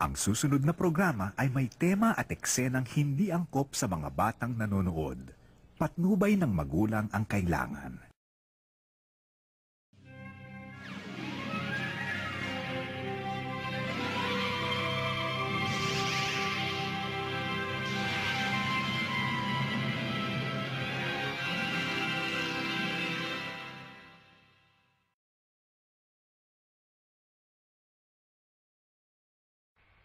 Ang susunod na programa ay may tema at eksenang hindi angkop sa mga batang nanonood. Patnubay ng magulang ang kailangan.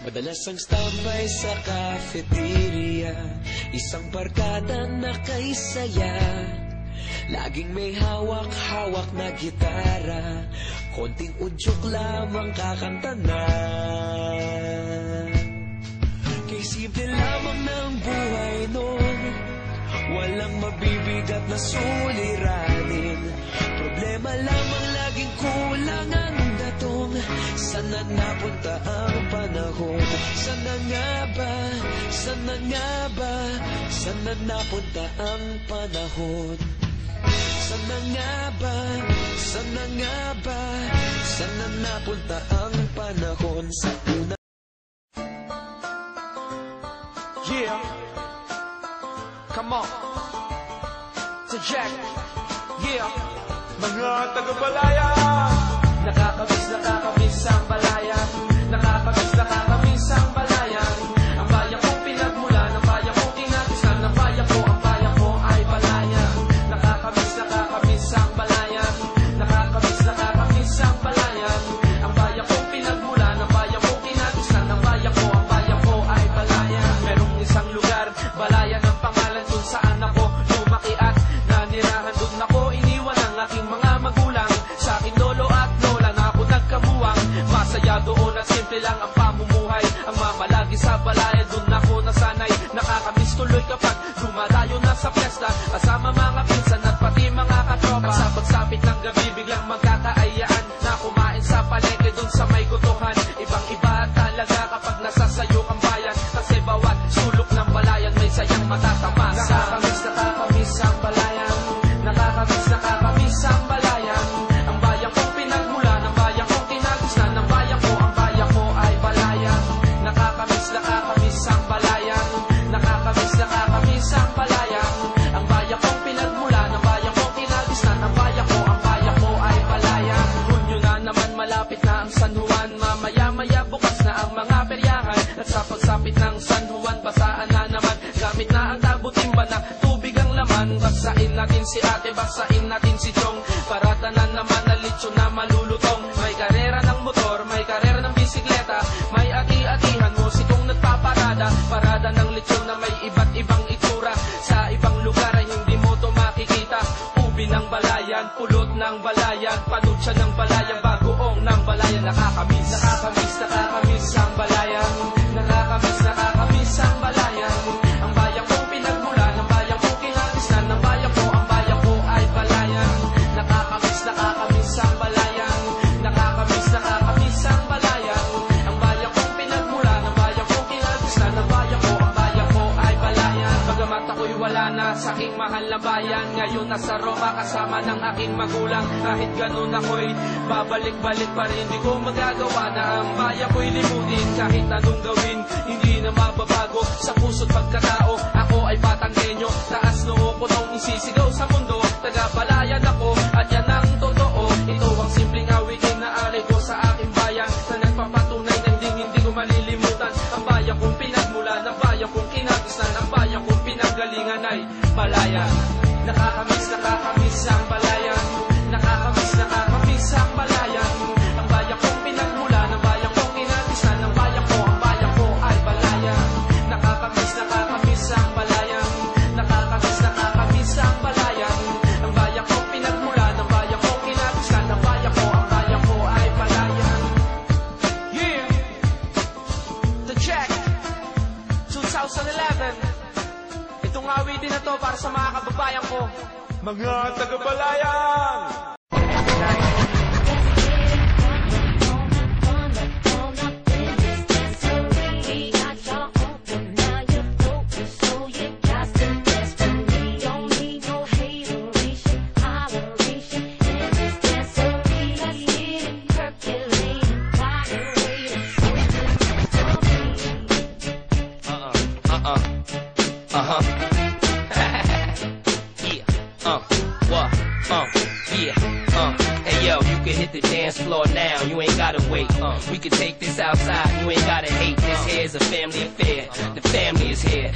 Madalas ang standby sa cafeteria. Isang barkada na kay saya Laging may hawak-hawak na gitara. Konting udyok lamang kakanta na. Kay simple lamang ng buhay nun Walang mabibigat na suliranin. Problema lamang laging kulang ang datong Sana napunta ang panahon Sana nga ba, sana nga ba Sana napunta ang panahon sana nga ba, sana nga ba Sana napunta ang panahon sa una Yeah. Come on. To Jack. Yeah. Mga taga-balaya. Nakakamiss, nakakamiss sa balayan natin si ate basain natin si Chong. Para tanan naman na lechon na malulutong. May karera ng motor may karera ng bisikleta. May ati-atihan musikong nagpaparada. Parada ng lechon na may iba't ibang itsura. Sa ibang lugar ay hindi mo to makikita. Ubi ng balayan pulot ng balayan. Panutsa ng balayan bagoong ng balayan. Nakakamiss nakakamiss nakakamiss ang balayan ngayon nasa Roma kasama ng aking magulang. Kahit ganun ako'y babalik-balik pa rin. Di ko magagawa na ang bayan ko'y limutin kahit anong gawin hindi na mababago. Sa puso't pagkatao ako ay batanggenyo taas noo ko nung isisigaw sa mundo taga-balayan ako. At yan ang totoo. Ito ang simpleng awitin na alay ko sa aking bayan. Na nagpapatunay na hindi hindi ko malilimutan. Ang bayan kong pinagmulan ang bayan kong kinagisnan ang bayan kong pinagalingan ay nakakamiss nakakamiss awitin na to para sa mga kababayan ko. Mga tagabalayan! Can hit the dance floor now, you ain't gotta wait. Uh, we can take this outside, you ain't gotta hate. This here's a family affair, the family is here.